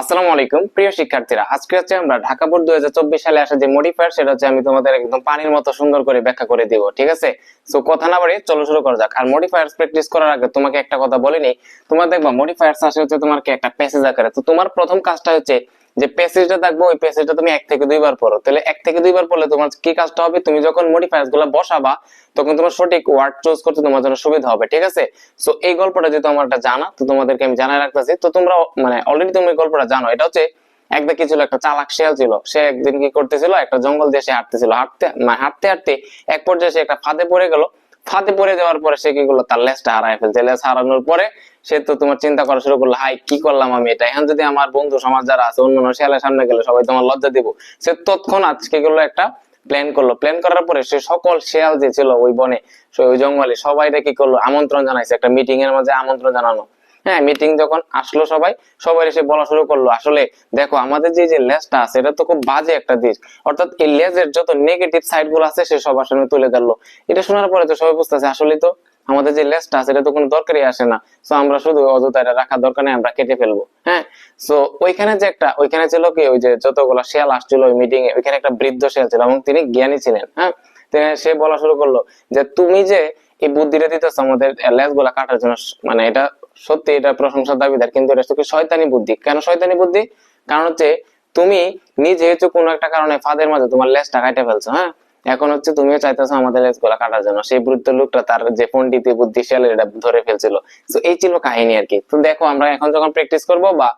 আসসালামু আলাইকুম, প্রিয় শিক্ষার্থীরা। আজকে হচ্ছে আমরা ঢাকা বোর্ড দুই হাজার চব্বিশ সালে আসা যে মডিফায়ার, সেটা হচ্ছে আমি তোমাদের একদম পানির মতো সুন্দর করে ব্যাখ্যা করে দিব, ঠিক আছে? সো কথা না বাড়িয়ে চলো শুরু করা যাক। আর মডিফায়ার্স প্র্যাকটিস করার আগে তোমাকে একটা কথা বলিনি তোমার দেখবা, মডিফায়ার্স আসে হচ্ছে তোমার কি একটা প্যাসেজ আকারে। তো তোমার প্রথম কাজটা হচ্ছে যে প্যাসেজটা থাকবে, ওই প্যাসেজটা তুমি এক থেকে দুইবার পড়ো। তাহলে এক থেকে দুইবার পড়লে তোমার কি কাজটা হবে? তুমি যখন মডিফায়ার্সগুলো বসাবা, তখন তোমার সঠিক ওয়ার্ড চুজ করতে তোমার জন্য সুবিধা হবে, ঠিক আছে? সো এই গল্পটা যেহেতু আমার একটা জানা, তো তোমাদেরকে আমি জানাই রাখতেছি। তো তোমরা মানে অলরেডি তুমি গল্পটা জানো। এটা হচ্ছে একদা কি ছিল? একটা চালাক শিয়াল ছিল। সে একদিন কি করতেছিল? একটা জঙ্গল দিয়ে সে হাঁটতেছিল। হাঁটতে মানে হাঁটতে হাঁটতে এক পর্যায়ে সে একটা ফাঁদে পড়ে গেল। ফাঁদে পড়ে যাওয়ার পরে সে কি করল? তার লেজটা হারায় ফেলছে। লেজ হারানোর পরে সে তো তোমার চিন্তা করা শুরু করল, হাই, কি করলাম আমি এটা? এখন যদি আমার বন্ধু সমাজ যারা আছে অন্য শেয়ালের সামনে গেলে সবাই তোমার লজ্জা দিব। সে তৎক্ষণাৎ কি করল একটা প্ল্যান করল। প্ল্যান করার পরে সে সকল শেয়াল যে ছিল ওই বনে ওই জঙ্গলে সবাইটা কি করল? আমন্ত্রণ জানাইছে। একটা মিটিং এর মাঝে আমন্ত্রণ জানানো। হ্যাঁ মিটিং যখন আসলো সবাই সবাই এসে বলা শুরু করল। আসলে দেখো, আমাদের যে যে লেজটা আছে, এটা তো খুব বাজে একটা দিক। অর্থাৎ এই লেজের যত নেগেটিভ সাইডগুলো আছে, সে সবার সামনে তুলে ধরলো। এটা শোনার পরে তো সবাই বুঝতেছে আসলে তো আমাদের যে লেজটা আছে, এটা তো কোনো দরকারই আসে না। তো আমরা শুধু অযথা এটা রাখার দরকার নেই, আমরা কেটে ফেলব। হ্যাঁ? তো ওইখানে যে একটা, ওইখানে ছিল কি, ওই যে যতগুলো শিয়াল আসছিল ওই মিটিং এ, ওইখানে একটা বৃদ্ধ শিয়াল ছিল, এবং তিনি জ্ঞানী ছিলেন। হ্যাঁ? তিনি সে বলা শুরু করল যে, তুমি যে এই বুদ্ধিটা দিতেছ আমাদের লেজগুলা কাটার জন্য মানে এটা সত্যি এটা প্রশংসার দাবিদার, কিন্তু এটা হচ্ছে শয়তানি বুদ্ধি। কেন শয়তানি বুদ্ধি? কারণ হচ্ছে তুমি নিজে হচ্ছে কোনো একটা কারণে ফাঁদের মাঝে তোমার লেজটা কাটে ফেলছো হ্যাঁ? এখন হচ্ছে তুমিও চাইতেছো আমাদের লেজগুলা কাটার জন্য। সেই বৃদ্ধ লোকটা তার যে পন্ডিতি বুদ্ধিশাল এটা ধরে ফেলছিল। তো এই ছিল কাহিনী আর কি। তো দেখো আমরা এখন যখন প্র্যাকটিস করব বা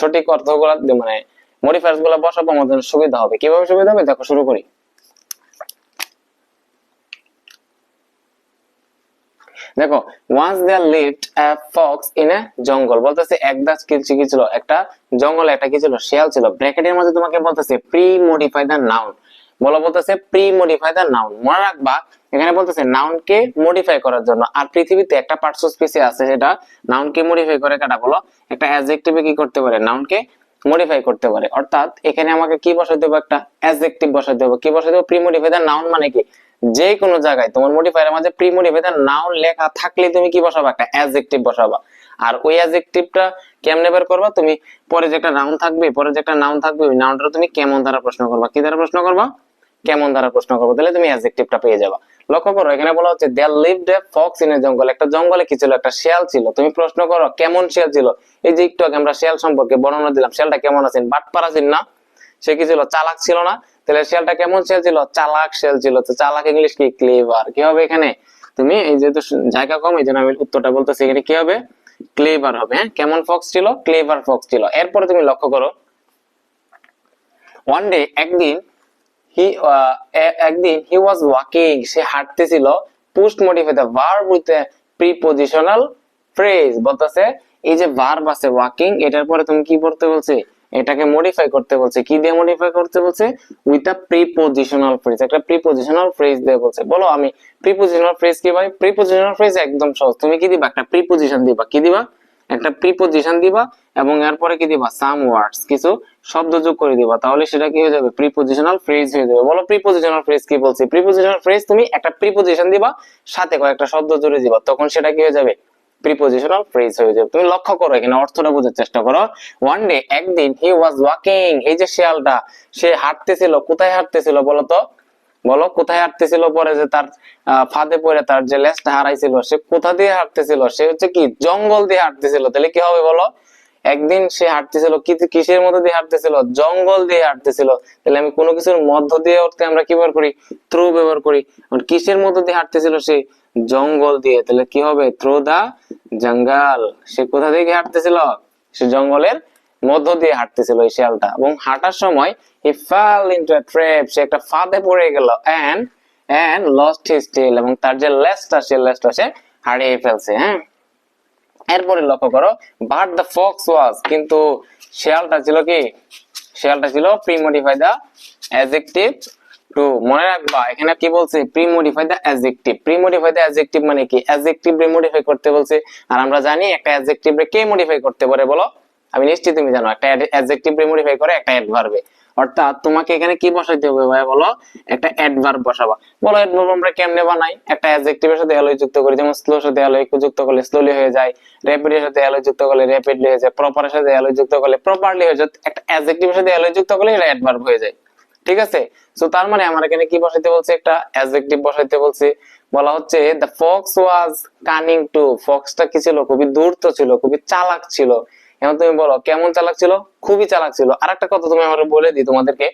সঠিক অর্থগুলা মানে মডিফায়ার্সগুলা বসাবো, আমাদের সুবিধা হবে। কীভাবে সুবিধা হবে? দেখো শুরু করি। দেখো once there lived a fox in a jungle, বলতেছে একদাস কি কি ছিল? একটা জঙ্গলে, একটা কি ছিল? শিয়াল ছিল। ব্র্যাকেটের মধ্যে তোমাকে বলতেছে প্রি মডিফাই দা নাউন বলা, বলতেছে প্রি মডিফাই দা নাউন মনে রাখবা, এখানে বলতেছে নাউন কে মডিফাই করার জন্য। আর পৃথিবীতে একটা পার্টস স্পিসি আছে, সেটা নাউন কে মডিফাই করে কাটা। বলো, একটা অ্যাডজেক্টিভে কি করতে পারে? নাউন কে মডিফাই করতে পারে। অর্থাৎ এখানে আমাকে কি বসাতে হবে? একটা অ্যাডজেক্টিভ বসাতে হবে। কি বসাতে হবে? প্রি মডিফাই দা নাউন মানে কি? যে কোনো জায়গায় তোমার মডিফায়ারের মাঝে প্রি মডিফায়ার নাউন লেখা থাকলে তুমি কি বসাবা? একটা অ্যাডজেক্টিভ বসাবা। আর ওই অ্যাডজেক্টিভটা কেমনে বের করবা? তুমি পরে যে একটা নাউন থাকবে, পরে যে একটা নাউন থাকবে, ওই নাউনটা তুমি কেমন দ্বারা প্রশ্ন করবা? কি দ্বারা প্রশ্ন করবা? কেমন দ্বারা প্রশ্ন করব? তাহলে তুমি অ্যাডজেক্টিভটা পেয়ে যাবা। লক্ষ্য করো, এখানে বলা হচ্ছে there lived a fox in a jungle. একটা জঙ্গলে কি ছিল? একটা শিয়াল ছিল। তুমি প্রশ্ন করো, কেমন শিয়াল ছিল? এই যে একটু আগে আমরা শিয়াল সম্পর্কে বর্ণনা দিলাম, শিয়ালটা কেমন আছেন বাটপার আছেন না? সে কি ছিল? চালাক ছিল না? তাহলে শিয়ালটা কেমন শিয়াল ছিল? চালাক শিয়াল ছিল। তো চালাক ইংলিশ কি? ক্লেভার। কি হবে এখানে? তুমি এই যেহেতু জায়গা কম, এই জন্য আমি উত্তরটা বলতেছি, এখানে কি হবে? ক্লেভার হবে হ্যাঁ? কেমন ফক্স ছিল? ক্লেভার ফক্স ছিল। এরপরে তুমি লক্ষ্য করো ওয়ান ডে একদিন হি একদিন হি ওয়াজ ওয়াকিং সে হাঁটতেছিল post modify the verb with prepositional phrase বলতেছে, এই যে ভার্ব আছে ওয়াকিং এটার পরে তুমি কি পড়তে বলছে? এটাকে মডিফাই করতে বলছে। কি দিয়ে মডিফাই করতে বলছে? উইথ আ প্রিপোজিশনাল ফ্রেজ একটা প্রিপোজিশনাল ফ্রেজ দিয়ে বলছে। বলো আমি প্রিপোজিশনাল ফ্রেজ কি ভাই? প্রিপোজিশনাল ফ্রেজ একদম সহজ। তুমি কি দিবা? একটা প্রিপোজিশন দিবা। কি দিবা? একটা প্রিপোজিশন দিবা এবং এরপরে কি দিবা? সাম ওয়ার্ডস কিছু শব্দ যোগ করে দিবা। তাহলে সেটা কি হয়ে যাবে? প্রিপোজিশনাল ফ্রেজ হয়ে যাবে। বলো প্রিপোজিশনাল ফ্রেজ কি বলছি? প্রিপোজিশনাল ফ্রেজ তুমি একটা প্রিপোজিশন দিবা, সাথে কয়েকটা শব্দ জুড়ে দিবা। তখন সেটা কি হয়ে যাবে? প্রিপোজিশনাল ফ্রেজ হয়ে যাবে। তুমি লক্ষ্য করো, এখানে অর্থটা বোঝার চেষ্টা করো। ওয়ান ডে একদিন হি ওয়াজ ওয়াকিং এই যে শিয়ালটা, সে হাঁটতেছিল, কোথায় হাঁটতেছিল বলো তো? বলো, কোথায় হাঁটতেছিল পরে যে তার ফাঁদে পড়ে তার যে লেজটা হারাইছিল, সে কোথা দিয়ে হাঁটতেছিল? সে হচ্ছে কি, জঙ্গল দিয়ে হাঁটতেছিল। তাহলে কি হবে বলো? একদিন সে হাঁটতেছিল কিসের মধ্যে দিয়ে হাঁটতেছিল? জঙ্গল দিয়ে হাঁটতেছিল। তাহলে আমি কোনো কিছুর মধ্য দিয়ে উঠতে আমরা কি ব্যবহার করি? থ্রু ব্যবহার করি। কিসের মধ্যে দিয়ে হাঁটতেছিল সে? জঙ্গল দিয়ে। তাহলে কি হবে? থ্রু দা জঙ্গল। সে কোথা থেকে হাঁটতেছিল? সে জঙ্গলের মধ্য দিয়ে হাঁটতেছিল এই শিয়ালটা এবং হাঁটার সময় he fell into a trap সে একটা ফাঁদে পড়ে গেল and and lost his tail এবং তার যে লেজটা, সে লেজটা সে হারিয়ে ফেলছে হ্যাঁ? এরপরে লক্ষ্য করো বাট দ্য ফক্স ওয়াজ কিন্তু শিয়ালটা ছিল কি? শিয়ালটা ছিল pre modify the adjective too মনে রাখবা, এখানে কি বলছে? Pre modify the adjective pre modify the adjective মানে কি? অ্যাডজেক্টিভ রে মডিফাই করতে বলছে, আর আমরা জানি একটা অ্যাডজেক্টিভ রে কে মডিফাই করতে পারে, বলো? আমি নিশ্চিত তুমি জানো, একটা অ্যাডজেক্টিভ মডিফাই করে একটা অ্যাডভার্বে অর্থাৎ তোমাকে এখানে কি বসাইতে হবে ভাই বলো? একটা অ্যাডভার্ব বসাবা। বলো অ্যাডভার্ব আমরা কেমনে বানাই? একটা অ্যাডজেক্টিভের সাথে অ্যালয় যুক্ত করি, যেমন স্লো সাথে অ্যালয় যুক্ত করলে স্লোলি হয়ে যায়। র্যাপিড এর সাথে অ্যালয় যুক্ত করলে র্যাপিডলি হয়ে যায়। প্রপার এর সাথে অ্যালয় যুক্ত করলে প্রপারলি হয়ে যায়। একটা অ্যাডজেক্টিভের সাথে অ্যালয় যুক্ত করলে এটা অ্যাডভার্ব হয়ে যায়। ঠিক আছে? সো তার মানে আমার এখানে কি বসাইতে বলছে? একটা অ্যাডজেক্টিভ বসাইতে বলছে। বলা হচ্ছে the fox was cunning too ফক্সটা কি ছিল? খুবই ধূর্ত ছিল, খুবই চালাক ছিল। এখন তুমি বলো, কেমন চালাক ছিল? খুবই চালাক ছিল। আর একটা কথা তুমি আমার বলে দিই তোমাদেরকে।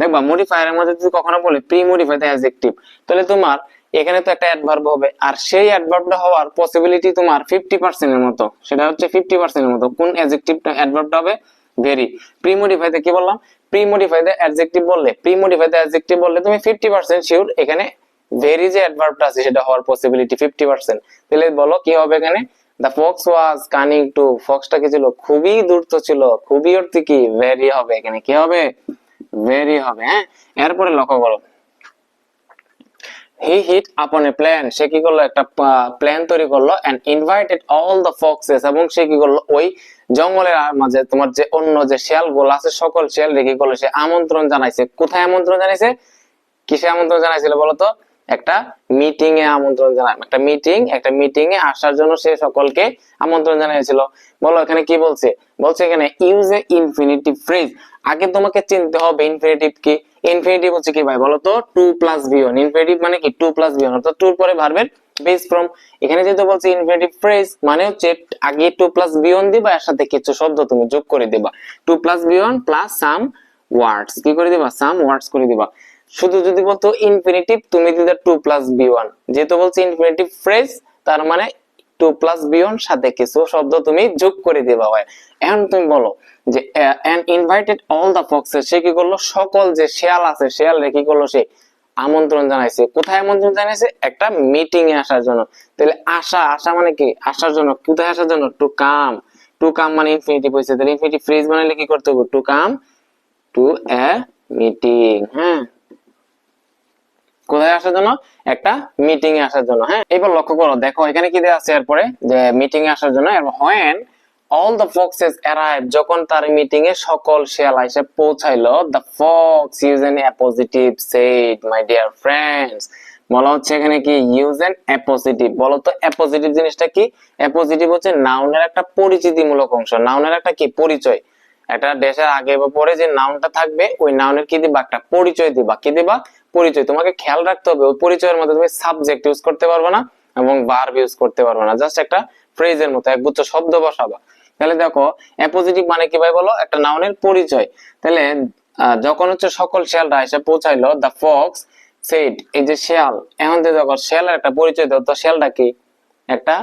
দেখবা মডিফায়ারের মধ্যে যদি কখনো বলে প্রি মডিফাই দ্য অ্যাডজেক্টিভ তাহলে তোমার এখানে তো একটা অ্যাডভার্ব হবে। আর সেই অ্যাডভার্বটা হওয়ার পসিবিলিটি তোমার ফিফটি পার্সেন্টের মতো। সেটা হচ্ছে ফিফটি পার্সেন্টের মতো। কোন অ্যাডজেক্টিভটা অ্যাডভার্বটা হবে? ভেরি প্রি মডিফাইতে কি বললাম? প্রি মডিফাই দ্য অ্যাডজেক্টিভ বললে প্রি মডিফাই দ্য অ্যাডজেক্টিভ বললে তুমি ফিফটি পার্সেন্ট শিওর এখানে ভেরি যে অ্যাডভার্বটা আছে, সেটা হওয়ার পসিবিলিটি ফিফটি পার্সেন্ট তাহলে বলো কি হবে এখানে? The fox was cunning too ফক্সটা কি ছিল খুবই দূরত্ব ছিল, খুবই অর্থে কি ভেরি হবে। এখানে কি হবে? ভেরি হবে হ্যাঁ? এরপরে লক্ষ্য করো। হি হিট আপন এ প্ল্যান সে কি করল? একটা প্ল্যান তৈরি করল and invited all the foxes এবং সে কি করল? ওই জঙ্গলের মাঝে তোমার যে অন্য যে শিয়ালগুলো আছে, সকল শিয়াল রেখে করল? সে আমন্ত্রণ জানাইছে। কোথায় আমন্ত্রণ জানাইছে? কিসে আমন্ত্রণ জানাইছিল বলতো? একটা মিটিং এ আমন্ত্রণ জানায় একটা মিটিং একটা মিটিং এ আসার জন্য সে সকলকে আমন্ত্রণ জানিয়েছিল বলো, এখানে কি বলছে? বলছে এখানে ইউজ এ ইনফিনিটিভ ফ্রেজ আগে তোমাকে চিনতে হবে ইনফিনিটিভ কি? ইনফিনিটিভ হচ্ছে কি ভাই? বলো তো টু প্লাস বিয়ন ইনফিনিটিভ মানে কি? টু প্লাস বিয়ন অর্থাৎ টুর পরে ভার্বের বেস ফ্রম এখানে যেহেতু বলছে ইনফিনিটিভ ফ্রেজ মানে হচ্ছে আগে টু প্লাস বিয়ন দিবা, এর সাথে কিছু শব্দ তুমি যোগ করে দিবা। To plus বিয়ন plus some words কি করে দিবা? সাম ওয়ার্ডস করে দিবা। শুধু যদি বলতো ইনফিনিটিভ তুমি দিতে টু প্লাস বি ওয়ান যেহেতু বলছে ইনফিনিটিভ ফ্রেজ তার মানে টু প্লাস বি ওয়ান সাথে কিছু শব্দ তুমি যোগ করে দিবা হয়। এখন তুমি বলো যে and invited all the foxes সে কি করল? সকল যে শেয়াল আছে শেয়াল রে কি করল সে? আমন্ত্রণ জানাইছে। কোথায় আমন্ত্রণ জানাইছে? একটা মিটিং এ আসার জন্য। তাহলে আসা আসা মানে কি? আসার জন্য। কোথায় আসার জন্য? টু কাম টু কাম মানে ইনফিনিটিভ হয়েছে তাহলে ইনফিনিটিভ ফ্রেজ বানাইলে কি করতে হবে? To come to a meeting হ্যাঁ? কোথায় আসার জন্য? একটা মিটিং এ আসার জন্য হ্যাঁ? এবার লক্ষ্য করো, দেখো, এখানে কি দেওয়া আছে এরপরে? যে মিটিং এ আসার জন্য when all the foxes arrive যখন তার মিটিং এ সকল শিয়াল এসে পৌঁছাইলো the fox use an appositive said my dear friends বলা হচ্ছে এখানে কি? ইউজ এন অ্যাপোজিটিভ বলো তো অ্যাপোজিটিভ জিনিসটা কি? অ্যাপোজিটিভ হচ্ছে নাউনের একটা পরিচিতিমূলক অংশ। নাউনের একটা কি? পরিচয়। একটা দেশের আগে বা পরে যে নাউনটা থাকবে, ওই নাউনের কি দিবা? একটা পরিচয় দিবা। কি দিবা? পরিচয়। তোমাকে খেয়াল রাখতে হবে, ওই পরিচয়ের মধ্যে তুমি সাবজেক্ট ইউজ করতে পারবে না এবং ভার্ব ইউজ করতে পারবে না। জাস্ট একটা ফ্রেজের মতো, একগুচ্ছ শব্দ বসাবা। তাহলে দেখো অ্যাপোজিটিভ মানে কি ভাই বলো? একটা নাউনের পরিচয়। তাহলে যখন হচ্ছে সকল শিয়ালরা এসে পৌঁছাইলো দ্য ফক্স সেড এই যে শিয়াল, এখন যে দেখো, শিয়ালের একটা পরিচয় দাও, তো শিয়ালটা কি? একটা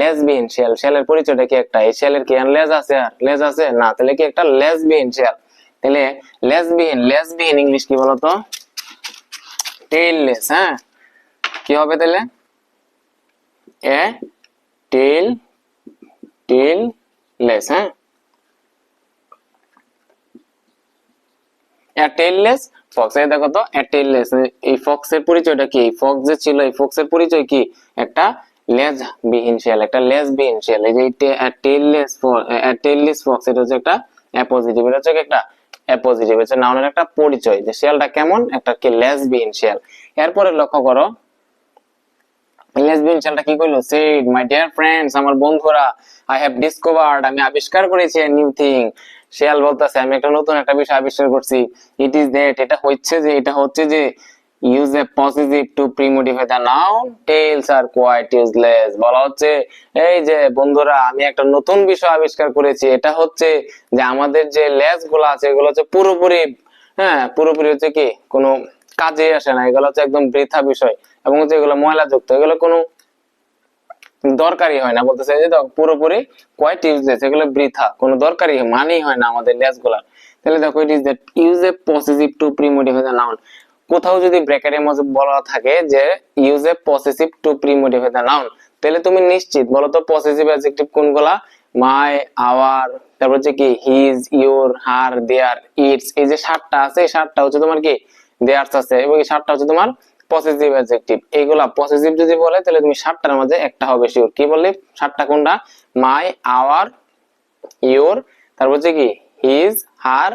লেসবিহীন শিয়াল। শিয়ালের পরিচয়টা কি একটা? এই শিয়ালের কি লেজ আছে আর? লেজ আছে? না, তাহলে কি একটা লেসবিহীন শিয়াল? তাহলে লেসবিহীন লেসবিহীন ইংলিশ কি বলতো? টেইললেস হ্যাঁ? কি হবে তাহলে? এ টেইল টেইল লেস হ্যাঁ? এ টেইললেস ফক্স এই দেখো তো, এ টেইললেস এই ফক্সের পরিচয়টা কি? ফক্স যে ছিল, এই ফক্সের পরিচয় কি? একটা লেজ বিহীন শিয়াল একটা লেজ বিহীন শিয়াল এই যে টেইললেস টেইললেস ফক্স এটা হচ্ছে একটা অ্যাপোজিটিভ এটা হচ্ছে একটা অ্যাপোজিটিভ হচ্ছে নাউনের একটা পরিচয় যে শিয়ালটা কেমন? একটা কি লেসবিয়ান শিয়াল। এরপরে লক্ষ্য করো লেসবিয়ান শিয়ালটা কি কইলো সেড মাই ডিয়ার ফ্রেন্ডস আমার বন্ধুরা আই হ্যাভ ডিসকভার্ড আমি আবিষ্কার করেছি নিউ থিং শিয়াল বলতেছে, আমি একটা নতুন একটা বিষয় আবিষ্কার করছি। ইট ইজ দ্যাট এটা হচ্ছে যে, এটা হচ্ছে যে use appositive to premodify the noun tails are quite useless বলা হচ্ছে, এই যে বন্ধুরা, আমি একটা নতুন বিষয় আবিষ্কার করেছি। এটা হচ্ছে যে আমাদের যে লেসগুলো আছে, এগুলো হচ্ছে পুরোপুরি হ্যাঁ পুরোপুরি হচ্ছে কি, কোনো কাজে আসে না। এগুলো হচ্ছে একদম বৃথা বিষয় এবং হচ্ছে এগুলো ময়লা যুক্ত এগুলো কোনো দরকারই হয় না। বলতেছে যে পুরোপুরি কোয়াইট ইউজলেস এগুলো বৃথা। কোনো দরকারই মানেই হয় না আমাদের লেসগুলা তাহলে দেখো it is that use appositive to premodify the noun কোথাও যদি ব্র্যাকেটের মধ্যে বলা থাকে যে use a possessive to premodify the noun তাহলে তুমি নিশ্চিত বলো তো পসেসিভ অ্যাডজেক্টিভ কোনগুলা? মাই আওয়ার তারপর হচ্ছে কি his your her their its এই যে সাতটা আছে, এই সাতটা হচ্ছে তোমার কি? দেয়ার্স আছে, এবং এই সাতটা হচ্ছে তোমার পসেসিভ অ্যাডজেক্টিভ এইগুলা পসেসিভ যদি বলে, তাহলে তুমি সাতটার মাঝে একটা হবে শিওর কি বললে? সাতটা কোনটা? মাই আওয়ার ইউর তারপর হচ্ছে কি হিজ হার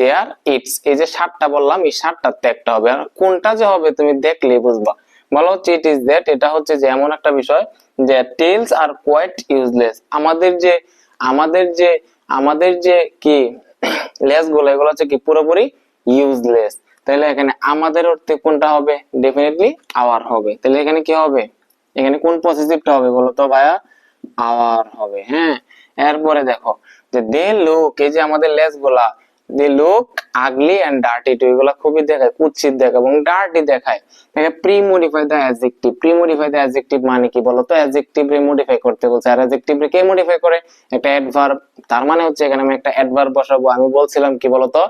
দেয়ার ইটস এই যে সাতটা বললাম, এই সাতটাতে একটা হবে। আর কোনটা যে হবে তুমি দেখলেই বুঝবা। বলা হচ্ছে ইট ইজ দ্যাট এটা হচ্ছে যে এমন একটা বিষয় যে টেলস আর কোয়াইট ইউজলেস আমাদের যে আমাদের যে আমাদের যে কি, লেসগুলো, এগুলো হচ্ছে কি পুরোপুরি ইউজলেস তাহলে এখানে আমাদের অর্থে কোনটা হবে? ডেফিনেটলি আওয়ার হবে। তাহলে এখানে কি হবে? এখানে কোন পজিটিভটা হবে বলো তো ভাইয়া? আওয়ার হবে হ্যাঁ। এরপরে দেখো, যে দে লুক এই যে আমাদের লেসগুলা they look ugly and dirty too এগুলা খুবই দেখায়, কুৎসিত দেখায় এবং ডার্টি দেখায়। এখানে pre modify the adjective pre modify the adjective মানে কি বলতো? অ্যাডজেক্টিভ রে মডিফাই করতে বলছে। আর অ্যাডজেক্টিভ রে কে মডিফাই করে? একটা অ্যাডভার্ব তার মানে হচ্ছে এখানে আমি একটা অ্যাডভার্ব বসাবো। আমি বলছিলাম কি বলতো?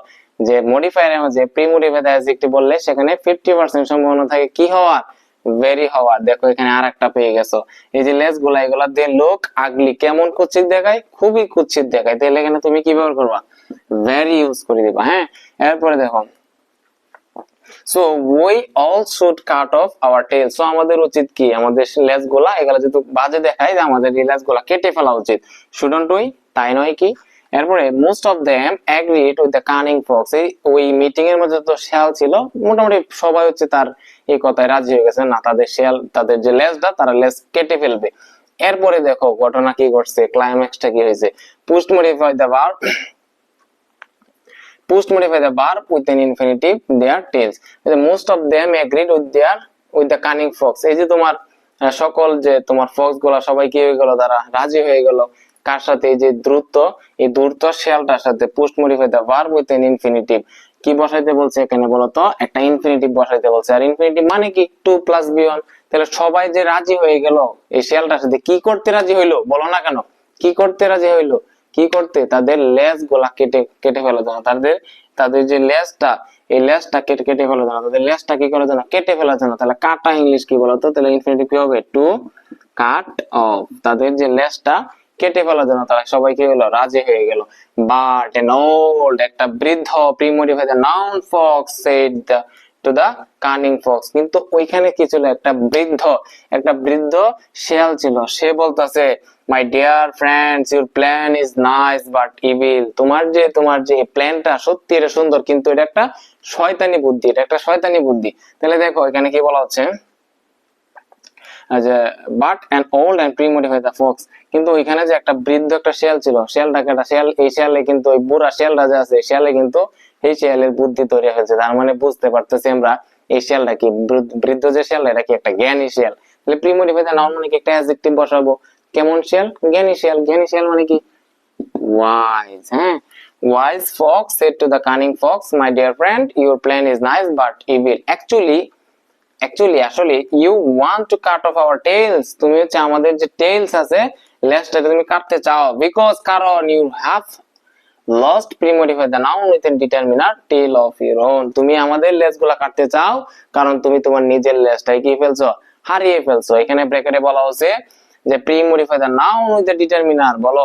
যে মডিফায়ার এর মাঝে প্রি মডিফাই দ্য অ্যাডজেক্টিভ বললে সেখানে 50% সম্ভাবনা থাকে কি হওয়ার? ভেরি হওয়ার। দেখো এখানে আর একটা পেয়ে গেছো। এই যে লেসগুলা, এগুলা দিয়ে লোক আগলি কেমন কুচ্ছিত দেখায়? খুবই কুচ্ছিত দেখায়। তাহলে এখানে তুমি কি ব্যবহার করবা? ভেরি ইউজ করে দিবা হ্যাঁ? এরপরে দেখো। So we all should cut off our tail so আমাদের উচিত কি? আমাদের লেসগুলা এগুলা যেহেতু বাজে দেখায় যে আমাদের এই লেসগুলা কেটে ফেলা উচিত। শুডন্ট উই তাই নয় কি? এরপরে most of them agreed with the cunning fox এই, ওই মিটিং এর মধ্যে তো শেয়াল ছিল। মোটামুটি সবাই হচ্ছে তার এই কথায় রাজি হয়ে গেছে না, তাদের শেয়াল, তাদের যে লেসটা তারা লেস কেটে ফেলবে। এরপরে দেখো, ঘটনা কি ঘটছে? ক্লাইম্যাক্সটা কি হয়েছে? Post modify the verb post modify the verb with an infinitive their the most of them agreed with their, with the cunning fox এই যে তোমার সকল যে তোমার ফক্সগুলা সবাই কি হয়ে গেল? তারা রাজি হয়ে গেল। কার সাথে? এই যে দ্রুত, এই দ্রুত শেয়ালটার সাথে post modify the verb with an infinitive কি বসাইতে বলছে এখানে বলতো? একটা ইনফিনিটিভ বসাইতে বলছে। আর ইনফিনিটিভ মানে কি? টু প্লাস বি ওয়ান তাহলে সবাই যে রাজি হয়ে গেল, এই শেয়ালটার সাথে কি করতে রাজি হইল? বলো না কেন? কি করতে রাজি হইল? কি করতে? তাদের লেজগুলা কেটে কেটে ফেলে দেওয়া তাদের তাদের যে লেজটা, এই লেজটা কেটে কেটে ফেলে দেওয়া তাদের লেজটা কি করে যেন কেটে ফেলার জন্য তাহলে কাটা ইংলিশ কি বলতো? তাহলে ইনফিনিটিভ কি হবে? টু কাট অফ তাদের যে লেজটা কেটে ফেলার জন্য তারা সবাই কি হলো? রাজি হয়ে গেল। বাট এন ওল্ড একটা বৃদ্ধ the noun fox said the to the কার্নিং fox কিন্তু ওইখানে কি ছিল? একটা বৃদ্ধ একটা বৃদ্ধ শেয়াল ছিল। সে বলতাছে my dear friends your plan is nice but evil তোমার যে তোমার যে প্ল্যানটা সত্যি এটা সুন্দর, কিন্তু এটা একটা শয়তানি বুদ্ধি, এটা একটা শয়তানি বুদ্ধি। তাহলে দেখো, এখানে কি বলা হচ্ছে? যে but an old and premodify the fox. কিন্তু ওইখানে যে একটা বৃদ্ধ একটা শিয়াল ছিল শিয়ালটাকে একটা শিয়াল এই শিয়ালে কিন্তু ওই বুড়া শিয়ালটা যে আছে শিয়ালে কিন্তু এই শিয়ালের বুদ্ধি তৈরি হয়েছে। তার মানে বুঝতে পারতেছি আমরা এই শিয়ালটা কি বৃদ্ধ- যে শিয়াল এটা কি একটা জ্ঞানী শিয়াল তাহলে প্রিমোডিফাই দ্য নাউন মানে কি একটা অ্যাডজেক্টিভ বসাবো? কেমন শিয়াল জ্ঞানী শিয়াল জ্ঞানী শিয়াল মানে কি? Wise হ্যাঁ? Wise fox said to the cunning fox, my dear friend, your is nice, but evil. Actually actually আসলে you want to cut off our tails তুমি হচ্ছে আমাদের যে টেলস আছে লেসটাকে তুমি কাটতে চাও। বিকজ কারণ ইউ হ্যাভ লস্ট প্রিমোটিভ হয় then noun with determiner tail of your own তুমি আমাদের লেসগুলা কাটতে চাও, কারণ তুমি তোমার নিজের লেসটাই কি ফেলছো? হারিয়ে ফেলছো। এখানে ব্রেকেটে বলা হচ্ছে যে pre modify the noun with the determiner বলো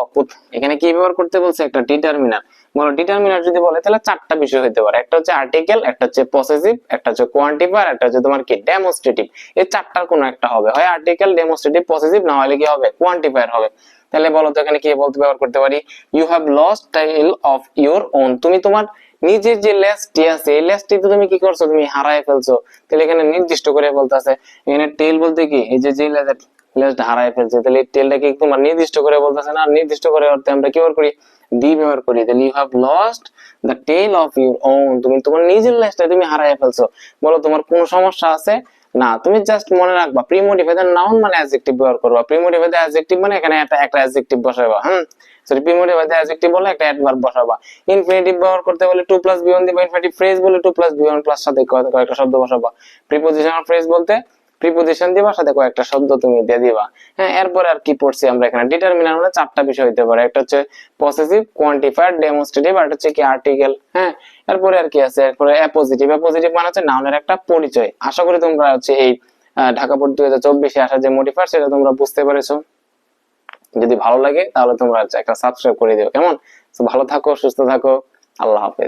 এখানে কি ব্যবহার করতে বলছে? একটা ডিটারমিনার বলো ডিটারমিনার যদি বলে, তাহলে চারটা বিষয় হতে পারে। একটা হচ্ছে আর্টিকেল একটা হচ্ছে পসেসিভ একটা হচ্ছে কোয়ান্টিফায়ার একটা হচ্ছে তোমার কি? ডেমোস্ট্রেটিভ এই চারটার কোনো একটা হবে। হয় আর্টিকেল ডেমোস্ট্রেটিভ পসেসিভ না হলে কি হবে? কোয়ান্টিফায়ার হবে। তাহলে বলো তো এখানে কি বলতে ব্যবহার করতে পারি? You have lost tail of your own তুমি তোমার নিজের যে লেসটি আছে, এই লেসটি তো তুমি কি করছ? তুমি হারায় ফেলছো। তাহলে এখানে নির্দিষ্ট করে বলতেছে এখানে টেল বলতে কি? এই যে যে লেজার লেজটা হারায় ফেলছে, তাহলে এই টেলটা কি তোমার নির্দিষ্ট করে বলতেছে না নির্দিষ্ট করে অর্থে আমরা কি করি? দি ব্যবহার করি। তাহলে you have lost the tail of your own তুমি তোমার নিজের লেজটা তুমি হারায় ফেলছো। বলো, তোমার কোনো সমস্যা আছে? না, তুমি জাস্ট মনে রাখবা প্রিমোটিভ এদের নাউন মানে অ্যাডজেক্টিভ ব্যবহার করবা। প্রিমোটিভ এদের অ্যাডজেক্টিভ মানে এখানে একটা একটা অ্যাডজেক্টিভ বসাবা হুম? সরি প্রিমোটিভ এদের অ্যাডজেক্টিভ বলে একটা অ্যাডভার্ব বসাবা ইনফিনিটিভ ব্যবহার করতে বলে টু প্লাস বি ওয়ান দিবা ইনফিনিটিভ ফ্রেজ বলে to plus V one plus সাথে কয়েক- কয়েকটা শব্দ বসাবা। প্রিপোজিশনাল ফ্রেজ বলতে প্রিপোজিশন দিবা, সাথে কয়েকটা শব্দ তুমি দিয়ে দিবা। হ্যাঁ এরপরে আর কি পড়ছি আমরা এখানে? ডিটারমিনার মানে চারটা বিষয় হতে পারে। একটা হচ্ছে পসেসিভ কোয়ান্টিফায়ার ডেমোস্ট্রেটিভ আর হচ্ছে কি আর্টিকেল হ্যাঁ এরপরে আর কি আছে? এরপরে অ্যাপোজিটিভ অ্যাপোজিটিভ মানে হচ্ছে নাউনের একটা পরিচয়। আশা করি তোমরা হচ্ছে এই ঢাকা বোর্ড দুই হাজার চব্বিশে আসা যে মোটিফায়ার সেটা তোমরা বুঝতে পেরেছ। যদি ভালো লাগে, তাহলে তোমরা একটা সাবস্ক্রাইব করে দিও। কেমন? ভালো থাকো, সুস্থ থাকো। আল্লাহ হাফেজ।